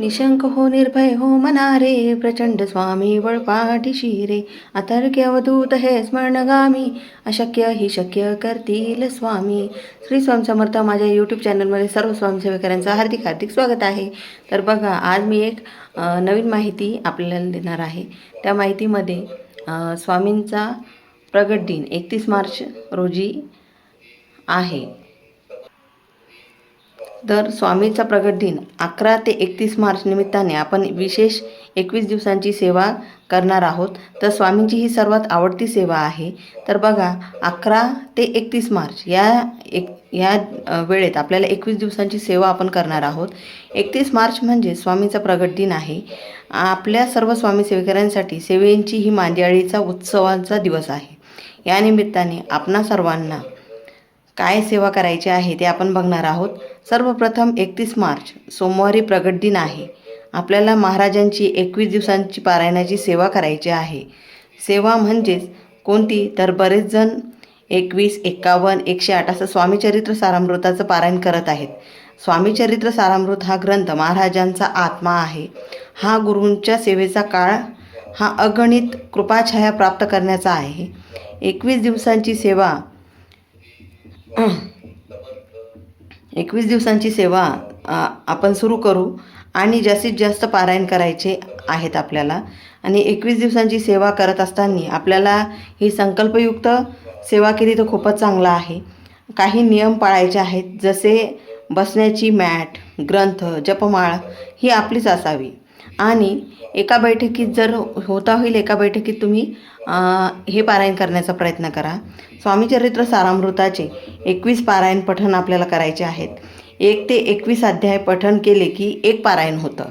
निशंक हो निर्भय हो मनारे प्रचंड स्वामी बळपाठीशी रे अतर्क्य अवधूत हे स्मरणगामी अशक्य ही शक्य करतील स्वामी. श्री स्वामी समर्थ माझ्या यूट्यूब चॅनलमध्ये सर्व स्वयंसेवकरांचं हार्दिक हार्दिक स्वागत आहे. तर बघा आज मी एक नवीन माहिती आपल्याला देणार आहे. त्या माहितीमध्ये स्वामींचा प्रगट दिन एकतीस मार्च रोजी आहे. तर स्वामीचा प्रगट दिन अकरा ते एकतीस मार्च निमित्ताने आपण विशेष एकवीस दिवसांची सेवा करणार आहोत. तर स्वामींची ही सर्वात आवडती सेवा आहे. तर बघा अकरा ते एकतीस मार्च या एक या वेळेत आपल्याला एकवीस दिवसांची सेवा आपण करणार आहोत. एकतीस मार्च म्हणजे स्वामीचा प्रगट दिन आहे. आपल्या सर्व स्वामी सेवेकऱ्यांसाठी सेवेंची ही मांदियाळीचा उत्सवाचा दिवस आहे. या निमित्ताने आपणा सर्वांना काय सेवा करायची आहे ते आपण बघणार आहोत. सर्वप्रथम एकतीस मार्च सोमवारी प्रगट दिन आहे. आपल्याला महाराजांची एकवीस दिवसांची पारायणाची सेवा करायची आहे. सेवा म्हणजेच कोणती? तर बरेच जण एकवीस एक्कावन्न एकशे आठ असं स्वामीचरित्र सारामृताचं पारायण करत आहेत. स्वामीचरित्र सारामृत हा ग्रंथ महाराजांचा आत्मा आहे. हा गुरूंच्या सेवेचा काळ हा अगणित कृपाछाया प्राप्त करण्याचा आहे. एकवीस दिवसांची सेवा एकवीस दिवसांची सेवा आपण सुरू करू आणि जास्तीत जास्त पारायण करायचे आहेत आपल्याला. आणि एकवीस दिवसांची सेवा करत असताना आपल्याला ही संकल्पयुक्त सेवा केली तर खूपच चांगला आहे. काही नियम पाळायचे आहेत जसे बसण्याची मॅट ग्रंथ जपमाळ ही आपलीच असावी. आणि एका बैठकीत जर होता होईल एका बैठकीत तुम्ही हे पारायण करण्याचा प्रयत्न करा. स्वामीचरित्र सारामृताचे एकवीस पारायण पठण आपल्याला करायचे आहेत. एक ते एकवीस अध्याय पठण केले की एक पारायण होतं.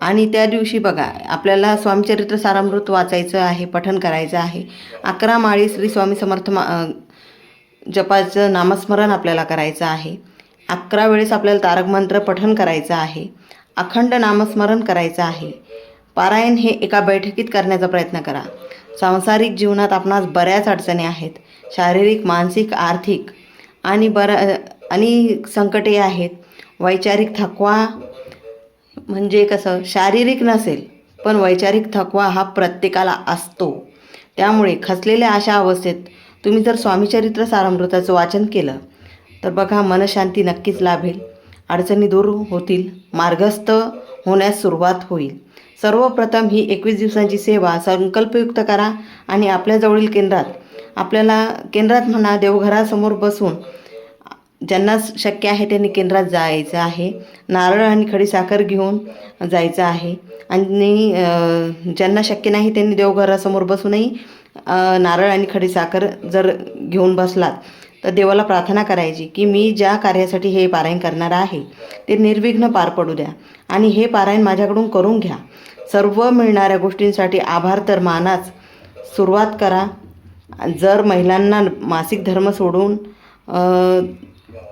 आणि त्या दिवशी बघा आपल्याला स्वामीचरित्र सारामृत वाचायचं आहे पठण करायचं आहे. अकरा माळी श्री स्वामी समर्थ मा जपाचं नामस्मरण आपल्याला करायचं आहे. अकरा वेळेस आपल्याला तारक मंत्र पठण करायचं आहे. अखंड नामस्मरण करायचं आहे. पारायण हे एका बैठकीत करण्याचा प्रयत्न करा. सांसारिक जीवनात आपणास बऱ्याच अडचणी आहेत. शारीरिक मानसिक आर्थिक आणि बर आणि संकटे आहेत. वैचारिक थकवा म्हणजे कसं? शारीरिक नसेल पण वैचारिक थकवा हा प्रत्येकाला असतो. त्यामुळे खचलेल्या अशा अवस्थेत तुम्ही जर स्वामीचरित्र सारामृताचं वाचन केलं तर बघा मनशांती नक्कीच लाभेल. अडचणी दूर होतील मार्गस्थ होण्यास सुरुवात होईल. सर्वप्रथम ही एकवीस दिवसांची सेवा संकल्पयुक्त करा आणि आपल्याजवळील केंद्रात आपल्याला केंद्रात म्हणा देवघरासमोर बसून ज्यांना शक्य आहे त्यांनी केंद्रात जायचं आहे. नारळ आणि खडीसाखर घेऊन जायचं आहे. आणि ज्यांना शक्य नाही त्यांनी देवघरासमोर बसूनही नारळ आणि खडीसाखर जर घेऊन बसलात तर देवाला प्रार्थना करायची की मी ज्या कार्यासाठी हे पारायण करणार आहे ते निर्विघ्न पार पडू द्या. आणि हे पारायण माझ्याकडून करून घ्या. सर्व मिळणाऱ्या गोष्टींसाठी आभार तर मानाच. सुरुवात करा. जर महिलांना मासिक धर्म सोडून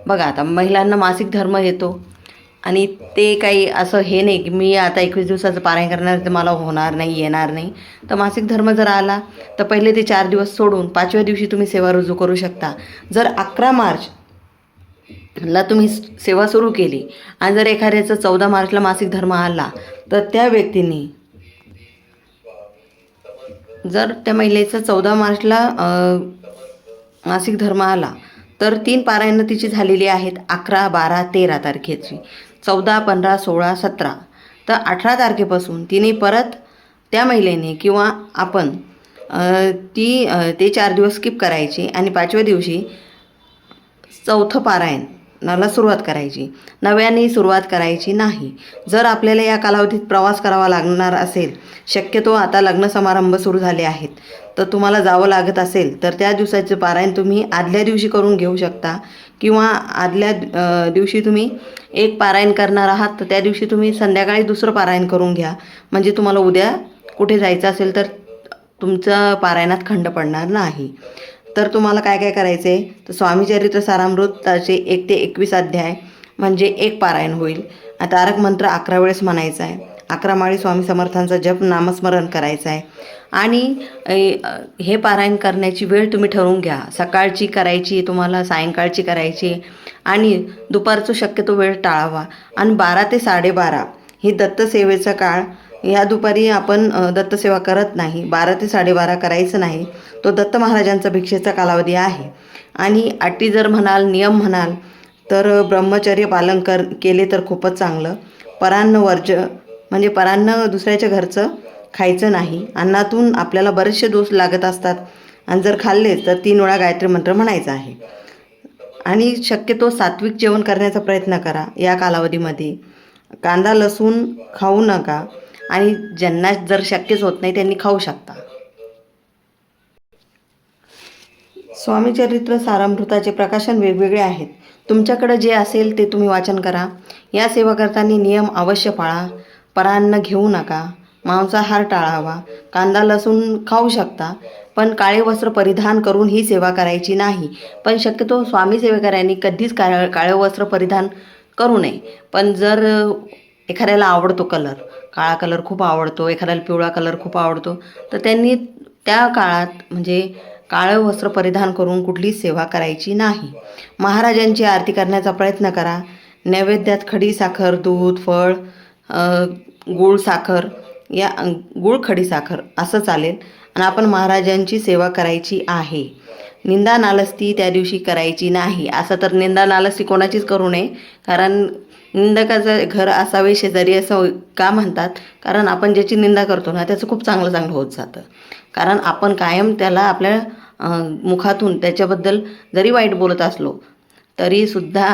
बघा आता महिलांना मासिक धर्म येतो. आणि ते काही असं हे नाही की मी आता एकवीस दिवसाचं पारायण करणार तर मला होणार नाही येणार नाही. तर मासिक धर्म जर आला तर पहिले ते चार दिवस सोडून पाचव्या दिवशी तुम्ही सेवा रुजू करू शकता. जर अकरा मार्च ला तुम्ही सेवा सुरू केली आणि जर एखाद्याचं चौदा मार्चला मासिक धर्म आला तर त्या व्यक्तींनी जर त्या महिलेचा चौदा मार्चला मासिक धर्म आला तर तीन पारायणं तिची झालेली आहेत अकरा बारा तेरा तारखेची. चौदा पंधरा सोळा सतरा. तर अठरा तारखेपासून तिने परत त्या महिलेने किंवा आपण ती ते चार दिवस स्किप करायची आणि पाचव्या दिवशी चौथं पारायण नाला सुरुवात करायची. नव्याने सुरुवात करायची नाही. जर आपल्याला या कालावधीत प्रवास करावा लागणार असेल शक्यतो आता लग्न समारंभ सुरू झाले आहेत. तर तुम्हाला जावं लागत असेल तर त्या दिवसाचं पारायण तुम्ही आदल्या दिवशी करून घेऊ शकता. किंवा आदल्या दिवशी तुम्ही एक पारायण करणार आहात तर त्या दिवशी तुम्ही संध्याकाळी दुसरं पारायण करून घ्या. म्हणजे तुम्हाला उद्या कुठे जायचं असेल तर तुमचं पारायणात खंड पडणार नाही. तर तुम्हाला काय काय करायचं आहे तर स्वामीचरित्र सारामृताचे एक ते एकवीस अध्याय म्हणजे एक पारायण होईल. तारक मंत्र अकरा वेळेस म्हणायचा आहे. अकरा माळी स्वामी समर्थांचा जप नामस्मरण करायचं आहे. आणि हे पारायण करण्याची वेळ तुम्ही ठरवून घ्या. सकाळची करायची तुम्हाला सायंकाळची करायची. आणि दुपारचं शक्यतो वेळ टाळावा. आणि बारा ते साडेबारा ही दत्तसेवेचा काळ. ह्या दुपारी आपण दत्तसेवा करत नाही. बारा ते साडेबारा करायचं नाही. तो दत्त महाराजांचा भिक्षेचा कालावधी आहे. आणि अटी जर म्हणाल नियम म्हणाल तर ब्रह्मचर्य पालन कर केले तर खूपच चांगलं. परान्न वर्ज म्हणजे परान्न दुसऱ्याच्या घरचं खायचं नाही. अन्नातून आपल्याला बरेचसे दोष लागत असतात. आणि जर खाल्ले तर तीन वेळा गायत्री मंत्र म्हणायचा आहे. आणि शक्यतो सात्विक जेवण करण्याचा प्रयत्न करा या कालावधीमध्ये. कांदा लसूण खाऊ नका आणि ज्यांना जर शक्यच होत नाही त्यांनी खाऊ शकता. स्वामीचरित्र सारामृताचे प्रकाशन वेगवेगळे आहेत. तुमच्याकडं जे असेल ते तुम्ही वाचन करा. या सेवा करताना नियम अवश्य पाळा. परान्न घेऊ नका. मांसाहार टाळावा. कांदा लसूण खाऊ शकता पण काळे वस्त्र परिधान करून ही सेवा करायची नाही. पण शक्यतो स्वामी सेवेकऱ्यांनी कधीच काळ काळे वस्त्र परिधान करू नये. पण जर एखाद्याला आवडतो कलर काळा कलर खूप आवडतो एखाद्याला पिवळा कलर खूप आवडतो तर त्यांनी त्या काळात म्हणजे काळं वस्त्र परिधान करून कुठलीच सेवा करायची नाही. महाराजांची आरती करण्याचा प्रयत्न करा. नैवेद्यात खडी साखर दूध फळ गूळ साखर या गूळ खडी साखर असं चालेल. आणि आपण महाराजांची सेवा करायची आहे. निंदा नालस्ती त्या दिवशी करायची नाही. असं तर निंदा नालस्ती कोणाचीच करू नये. कारण निंदकाचं घर असावे शेजारी असं का म्हणतात? कारण आपण ज्याची निंदा करतो ना त्याचं खूप चांगलं चांगलं होत जातं. कारण आपण कायम त्याला आपल्या मुखातून त्याच्याबद्दल जरी वाईट बोलत असलो तरीसुद्धा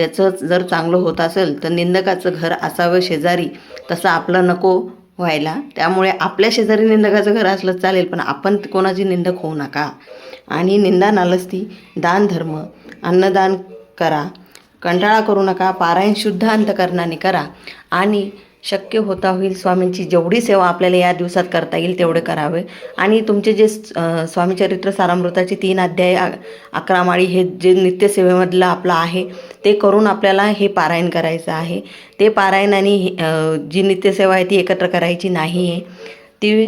त्याचं जर चांगलं होत असेल तर निंदकाचं घर असावं शेजारी. तसं आपलं नको व्हायला. त्यामुळे आपल्या शेजारी निंदकाचं घर असलं चालेल पण आपण कोणाची निंदक होऊ नका. आणि निंदा नालस्ती दान धर्म अन्नदान करा. कंटाळा करू नका. पारायण शुद्ध अंतकरणाने करा. आणि शक्य होता होईल स्वामींची जेवढी सेवा आपल्याला या दिवसात करता येईल तेवढे करावे. आणि तुमचे जे स्वामीचरित्र सारामृताचे तीन अध्याय अकरा माळी हे जे नित्यसेवेमधलं आपलं आहे ते करून आपल्याला हे पारायण करायचं आहे. ते पारायण आणि हे, जी नित्यसेवा आहे ती एकत्र करायची नाही आहे. ती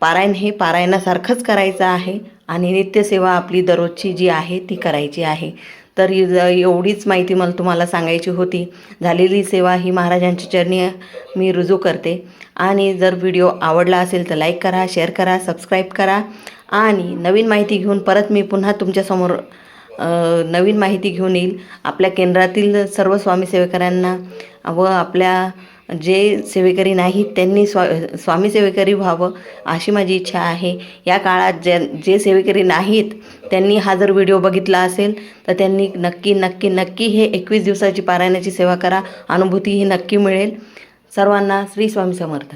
पारायण हे पारायणासारखंच करायचं आहे आणि नित्यसेवा आपली दररोजची जी आहे ती करायची आहे. तर एवढीच माहिती मला तुम्हाला सांगायची होती. झालेली सेवा ही महाराजांची चरणी मी रुजू करते. आणि जर व्हिडिओ आवडला असेल तर लाईक करा शेअर करा सबस्क्राईब करा. आणि नवीन माहिती घेऊन परत मी पुन्हा तुमच्यासमोर नवीन माहिती घेऊन येईल. आपल्या केंद्रातील सर्व स्वामी सेवेकऱ्यांना व आपल्या जे सेवेकरी नाहीत त्यांनी स्वा स्वामी सेवेकरी व्हावं अशी माझी इच्छा आहे. या काळात जे जे सेवेकरी नाहीत त्यांनी हा जर व्हिडिओ बघितला असेल तर त्यांनी नक्की नक्की नक्की हे एकवीस दिवसाची पारायणाची सेवा करा. अनुभूती ही नक्की मिळेल. सर्वांना श्री स्वामी समर्थ.